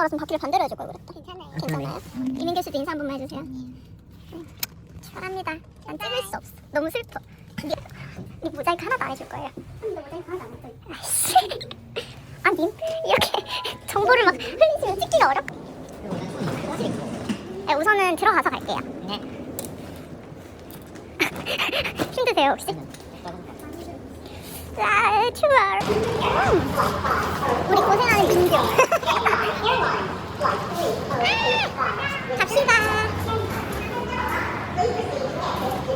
줄 알았으면 바퀴를 반대로 해줄 걸 그랬다. 괜찮아요. 괜찮아요. 이민규 씨도 인사 한 번만 해주세요. 축하합니다. 난 찍을 수 없어. 너무 슬퍼. 니, 니 모자이크 하나도 안 해줄 거예요. 근데 모자이크 하나도 안 했어. 아이씨. 아, 님 이렇게 정보를 막 흘리시면 찍기가 어렵. 네, 우선은 들어가서 갈게요. 네. 힘드세요 혹시? 아, 추워. 음. 우리 고생하는 민규. 갑시다.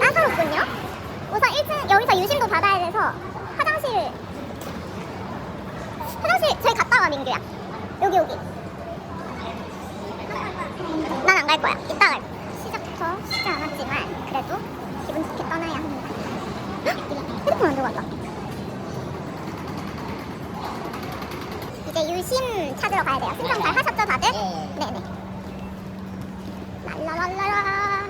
까다롭군요. 우선 1층 여기서 유심도 받아야 돼서 화장실 화장실 저희 갔다 와 민규야. 여기 여기. 난 안 갈 거야. 이따 갈 거야. 시작부터 쉽지 않았지만 그래도 기분 좋게 떠나야 합니다. 헉! 핸드폰 안 들고 왔다. 이제 유심 찾으러 가야 돼요. 신청 잘 하셨죠 다들? 네. 네네. 랄라랄라라.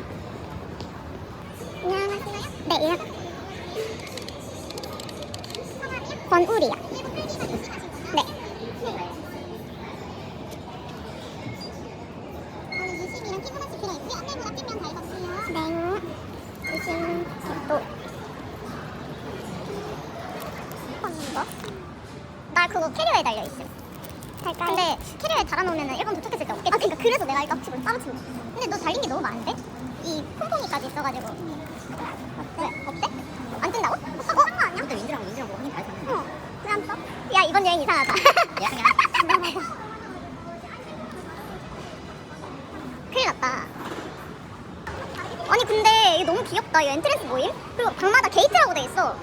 네, 예. 권우리요. 네. 네. 유심 또. 폰 거? 나 그거 캐리어에 달려 있 음. 근데 캐리어에 달아놓으면 일본 도착했을 때 없겠지. 아 그러니까 그래서 내가 이거 치고 따로 치고. 근데 너 달린 게 너무 많은데? 이 폰봉이까지 있어가지고. 왜? 없대? 안 뜬다고? 어? 한거 아니야? 그때 민주랑 민주랑 뭐 확인 다 했었는데. 어. 왜안 떠? 야 이번 여행 이상하다. 야, 그냥. 맞아. 큰일 났다. 아니 근데 이게 너무 귀엽다. 이 엔트랜스 모임? 그리고 방마다 게이트라고 돼 있어.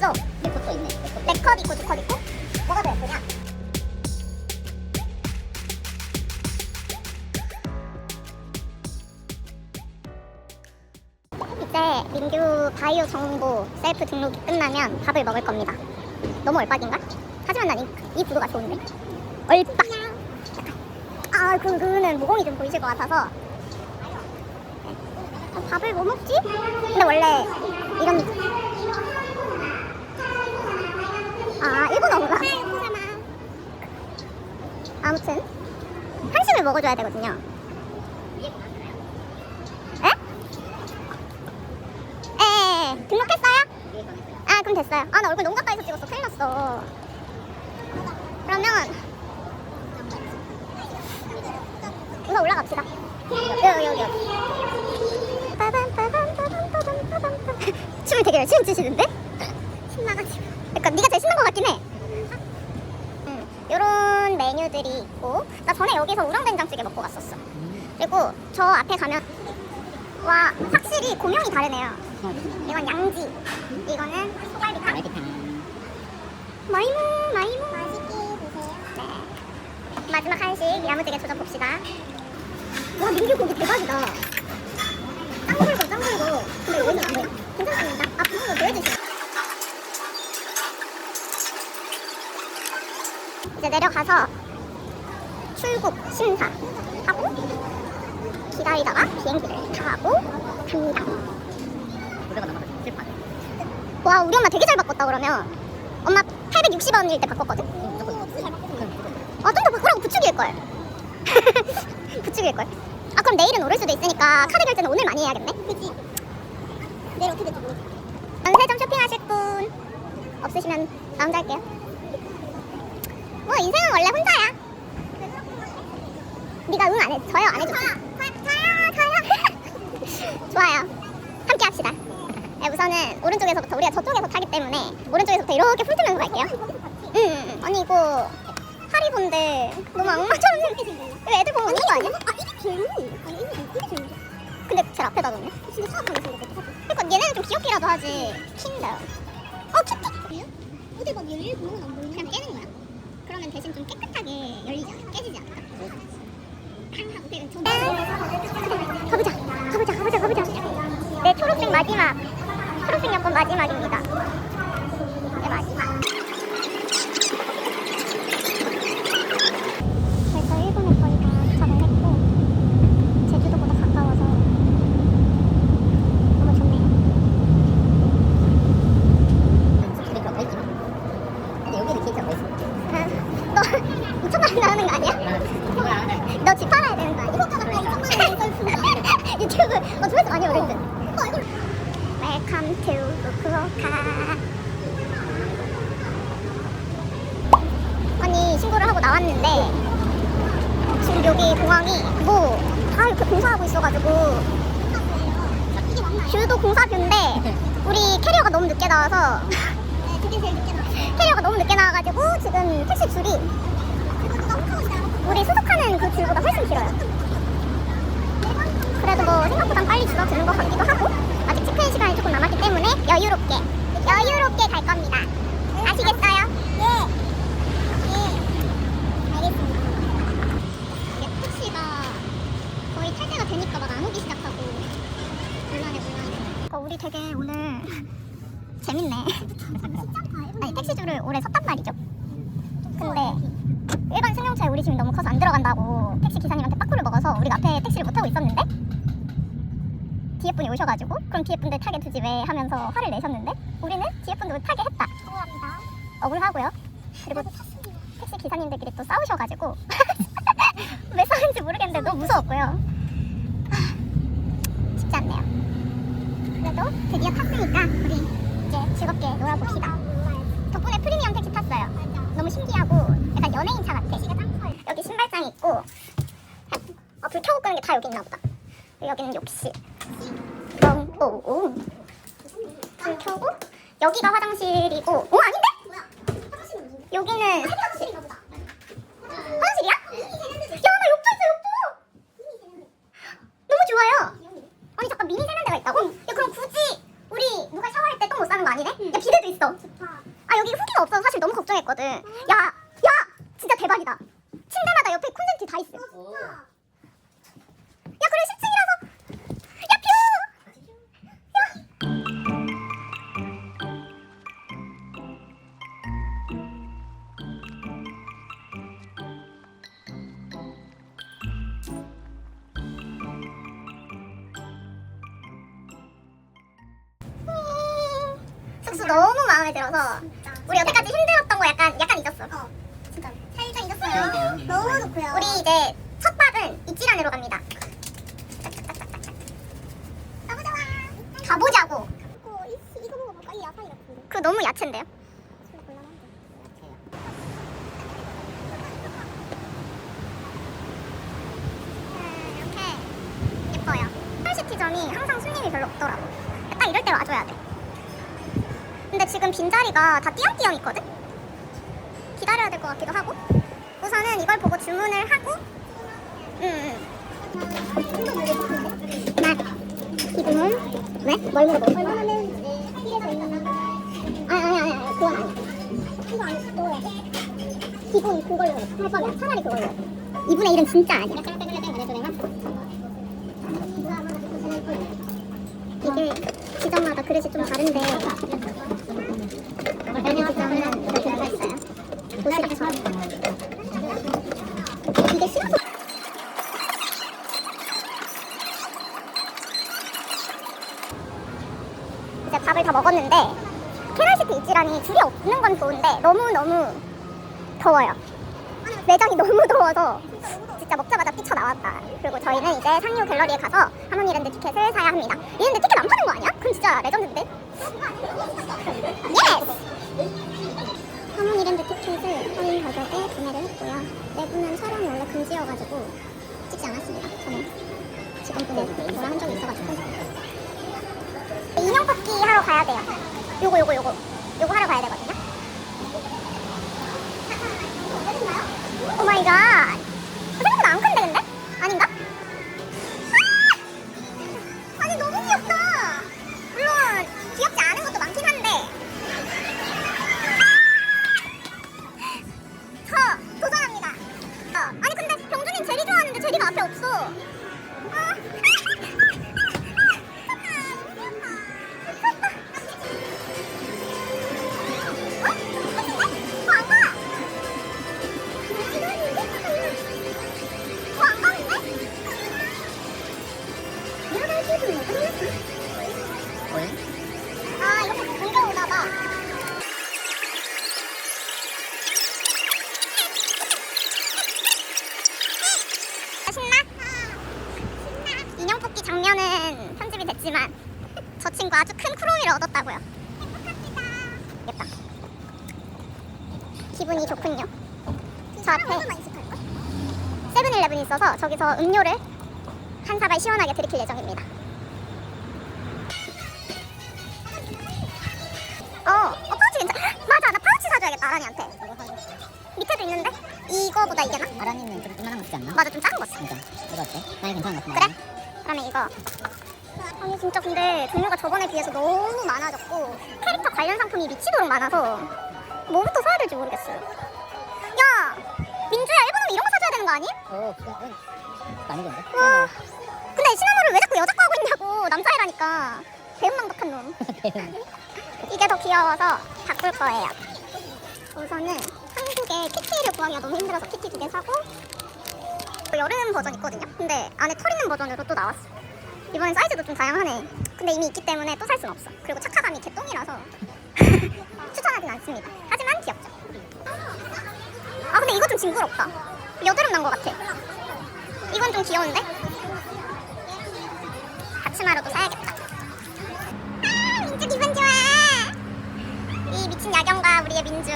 있어. 내 것도 있네. 내 것도. 내컷 있고 두컷 있고. 뭐가 더 예쁘냐? 이제 민규 바이오 정보 셀프 등록이 끝나면 밥을 먹을 겁니다. 너무 얼빡인가? 하지만 난 이 구도가 좋은데. 얼빡. 아, 그, 그는 모공이 좀 보이실 것 같아서. 네. 아, 밥을 뭐 먹지? 근데 원래 이런 미... 아, 일본어구나. 아무튼 한식을 먹어줘야 되거든요. 에? 에, 에, 에. 등록했어요? 아, 그럼 됐어요. 아, 나 얼굴 너무 가까이서 찍었어. 큰일 났어. 그러면 우선 올라갑시다. 여기, 여기, 여기. 춤을 되게 열심히 추시는데? 신나가지고. 그러니까 네가 제일 신난 것 같긴 해. 응, 이런 메뉴들이 있고 나 전에 여기서 우렁된장찌개 먹고 갔었어. 그리고 저 앞에 가면 와 확실히 고명이 다르네요. 이건 양지, 이거는 소갈비탕. 갈비탕. 마이무 마이무 맛있게 드세요. 네. 마지막 한식 야무지게 조져 봅시다. 와 민규 고기 대박이다. 짱 굵어 짱 굵어. 근데 여기는 안 보여. 괜찮습니다. 아 부분 보여주세요. 이제 내려가서 출국 심사 하고 기다리다가 비행기를 타고 갑니다. 와 우리 엄마 되게 잘 바꿨다 그러면 엄마 860원일 때 바꿨거든. 아, 좀더 그럼 부축일 걸. 부축일 걸. 아, 그럼 내일은 오를 수도 있으니까 카드 결제는 오늘 많이 해야겠네. 그지. 내일 어떻게 될지 모르겠어. 연세점 쇼핑하실 분 없으시면 나 혼자 할게요. 뭐 인생은 원래 혼자야. 네가 응 안 해. 저요 안 해줘. 저요, 저요. 좋아요. 함께 합시다. 네, 우선은 오른쪽에서부터 우리가 저쪽에서 타기 때문에 오른쪽에서부터 이렇게 훑으면서 갈게요. 응, 응, 응. 아니 이거 하리본데 너무 악마처럼 생기지. 이거 애들 보면 웃는 거 아니야? 아 이게 제일 아니 이게 이게 제일 근데 제일 앞에다 놓네. 진짜 수학하게 생겼다. 그러니까 얘네는 좀 귀엽기라도 하지. 킨더. 어 키티. 어디 근데 막 열릴 구멍은 안 보이네. 그냥 깨는 거야? 그러면 대신 좀 깨끗하게 열리지 않아? 깨지지 않을까? 가보자, 가보자, 가보자, 가보자. 내 초록색 마지막, 초록색 여권 마지막입니다. 내 마지막. 벌써 일본에 거의 다 도착을 했고 제주도보다 가까워서 너무 좋네요. 캐릭터 더 있지. 근데 여기는 캐릭터 더 있어. 너 2천만 원 나오는 거 아니야? 뭐야? 너 집 팔아야 되는 거 아니야? 이거가 2천만 원 써있습니다. 유튜브 어 조회수 많이 오르든 어 이거 Welcome to 후쿠오카. 아니 신고를 하고 나왔는데 지금 여기 공항이 뭐다 이렇게 공사하고 있어가지고 뷰도 공사뷰인데 우리 캐리어가 너무 늦게 나와서 캐리어가 너무 늦게 나와가지고 지금 택시 줄이 우리 수속하는 그 줄보다 훨씬 길어요. 그래도 뭐 생각보다 빨리 줄어드는 것 같기도 하고 아직 체크인 시간이 조금 남았기 때문에 여유롭게 여유롭게 갈 겁니다. 아시겠어요? 네. 네. 알겠습니다. 이게 택시가 거의 탈 때가 되니까 막 안 오기 시작하고 곤란해 곤란해. 어, 우리 되게 오늘 재밌네. 아니 택시줄을 오래 섰단 말이죠. 근데 일반 승용차에 우리 짐이 너무 커서 안 들어간다고 택시 기사님한테 빠꾸를 먹어서 우리가 앞에 택시를 못 타고 있었는데 뒤에 분이 오셔가지고 그럼 뒤에 분들 타게 두지 왜 하면서 화를 내셨는데 우리는 뒤에 분들 타게 했다. 억울합니다. 억울하고요. 그리고 택시 기사님들끼리 또 싸우셔가지고 왜 싸우는지 모르겠는데 너무 무서웠고요. 하, 쉽지 않네요. 그래도 드디어 탔으니까 우리 이제 즐겁게 놀아봅시다. 덕분에 프리미엄 택시 탔어요. 너무 신기하고 약간 연예인 차 같아. 여기 신발장 있고 아, 불 켜고 끄는 게 다 여기 있나 보다. 여기는 욕실. 영, 오, 오. 불 켜고 여기가 화장실이고 오 아닌데? 여기는 세탁실. 화장실이야? 야, 나 욕조 있어, 욕조. 너무 좋아요. 아니 잠깐 미니 세면대가 있다고? 야 그럼 굳이 우리 누가 샤워할 때 똥 못 싸는 거 아니네? 야 비데도 있어. 아 여기 후기가 없어서 사실 너무 걱정했거든. 야, 야, 진짜 대박이다. 침대마다 옆에 콘센트 다 있어. 야 그래 10층이라서. 야 뷰. 야. 음, 숙소 너무 마음에 들어서 우리 여태까지 힘들었던 거 약간 약간 잊었어. 진짜 살짝 잊었어요. 너무 좋고요. 우리 이제 첫 밥은 이찌란으로 갑니다. 너무 좋아. 가보자고. 이거 먹어볼까? 이 야사이 같은데. 그 너무 야채인데요? 이렇게 예뻐요. 펄시티점이 항상 손님이 별로 없더라고. 딱 이럴 때 와줘야 돼. 근데 지금 빈자리가 다 띄엄띄엄 있거든? 기다려야 될 것 같기도 하고 우선은 이걸 보고 주문을 하고 응, 응. 나 지금은 왜? 뭘 물어보? 얼마나는 있는 아니 아니 아니 아니 그건 아니야. 이거 아니 그거야 기본 그걸로 해. 할 거면 차라리 그걸로. 해 2분의 1은 진짜 아니야. 이게 지점마다 그릇이 좀 다른데 어느 지점은 이렇게 들어가 있어요 보시겠죠? 이게 싫어서 이제 밥을 다 먹었는데 캐널시티 입지란이 줄이 없는 건 좋은데 너무너무 더워요. 매장이 너무 더워서 진짜 먹자마자 뛰쳐나왔다. 그리고 저희는 이제 상류 갤러리에 가서 하모니랜드 티켓을 사야 합니다. 이런데 티켓 안 파는 거 아니야? 그럼 진짜 레전드인데? 예스! 하모니랜드 티켓을 할인 가격에 구매를 했고요. 내부는 촬영이 원래 금지여가지고 찍지 않았습니다. 저는 직원분이 뭐라 한 적이 있어가지고. 인형 뽑기 하러 가야 돼요. 요거 요거 요거. 요거 하러 가야 되거든요 기분이 좋군요. 저 앞에 세븐일레븐이 있어서 저기서 음료를 한 사발 시원하게 들이킬 예정입니다. 어, 어 파우치 괜찮아. 맞아, 나 파우치 사줘야겠다 아란이한테. 밑에도 있는데 이거보다 이게 나? 아란이는 좀 이만한 거 쓰지 않나? 맞아, 좀 작은 거 써. 진짜 이거 어때? 나이 괜찮은 것 같은데 그래? 그러면 이거. 아니 진짜 근데 종류가 저번에 비해서 너무 많아졌고 캐릭터 관련 상품이 미치도록 많아서 뭐부터 사야 될지 모르겠어요. 야, 민주야 일본 오면 이런 거 사줘야 되는 거 아니? 오 그건 아니던데? 와, 근데 시나모를 왜 자꾸 여자 거 하고 있냐고 남자애라니까 배은망덕한 놈. 이게 더 귀여워서 바꿀 거예요. 우선은 한국에 키티를 구하기가 너무 힘들어서 키티 두 개 사고 여름 버전 있거든요. 근데 안에 털 있는 버전으로 또 나왔어. 이번엔 사이즈도 좀 다양하네. 근데 이미 있기 때문에 또 살 순 없어. 그리고 착화감이 개똥이라서 추천하진 않습니다. 하지만 귀엽죠. 아 근데 이거 좀 징그럽다. 여드름 난 것 같아. 이건 좀 귀여운데? 아침하루도 사야겠다. 아, 민주 기분 좋아. 이 미친 야경과 우리의 민주.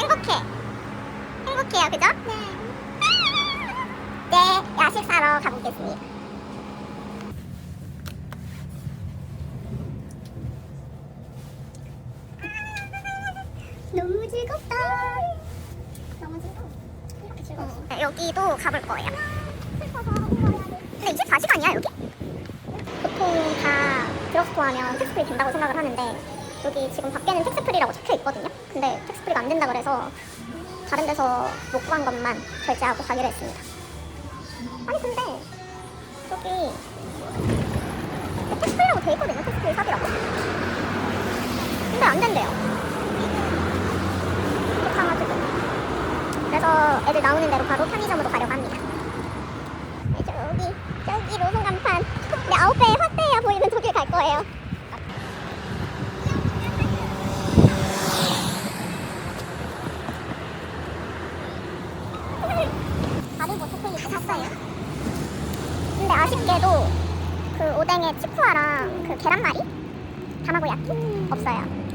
행복해. 행복해요, 그죠? 네. 네, 야식 사러 가보겠습니다. 너무 즐겁다. 너무 즐거워. 이렇게 즐거워. 네, 여기도 가볼 거예요. 근데 24시간이야 여기? 보통 다 드럭스토어 하면 텍스프리 된다고 생각을 하는데 여기 지금 밖에는 텍스프리라고 적혀 있거든요. 근데 텍스프리가 안 된다 그래서 다른 데서 못 구한 것만 결제하고 가기로 했습니다. 아니 근데 저기 텍스프리라고 돼 있거든요. 텍스프리 사기라고. 근데 안 된대요. 그래가지고 그래서 애들 나오는 대로 바로 편의점으로 가려고 합니다. 네, 저기 저기 로송 간판 내 아홉 배의 확대해야 보이는 저길 갈 거예요. 뭐. 근데 아쉽게도 그 오뎅에 치쿠아랑 그 계란말이 다마고야키 없어요.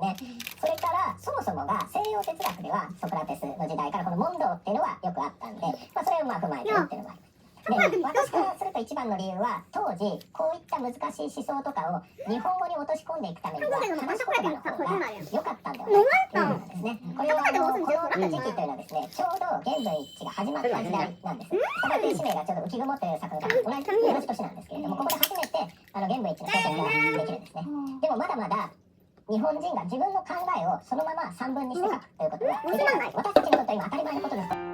ね。それから、そもそもが西洋哲学ではソクラテスの時代からこの問答っていうのはよくあったんで、まあ、それをまあ踏まえてるっていうのがあります。で私からすると一番の理由は当時こういった難しい思想とかを日本語に落とし込んでいくためには話し言葉の方が良かったんではない。かというですねこれはあのこの時期というのはですねちょうど現文一致が始まった時代なんですサバティ使命がちょうど浮き雲っていう作品が同じ同じ年なんですけれどもここで初めてあの現文一致の小説ができるんですね。でもまだまだ日本人が自分の考えをそのまま三文にして書くということは私たちにとって今当たり前のことです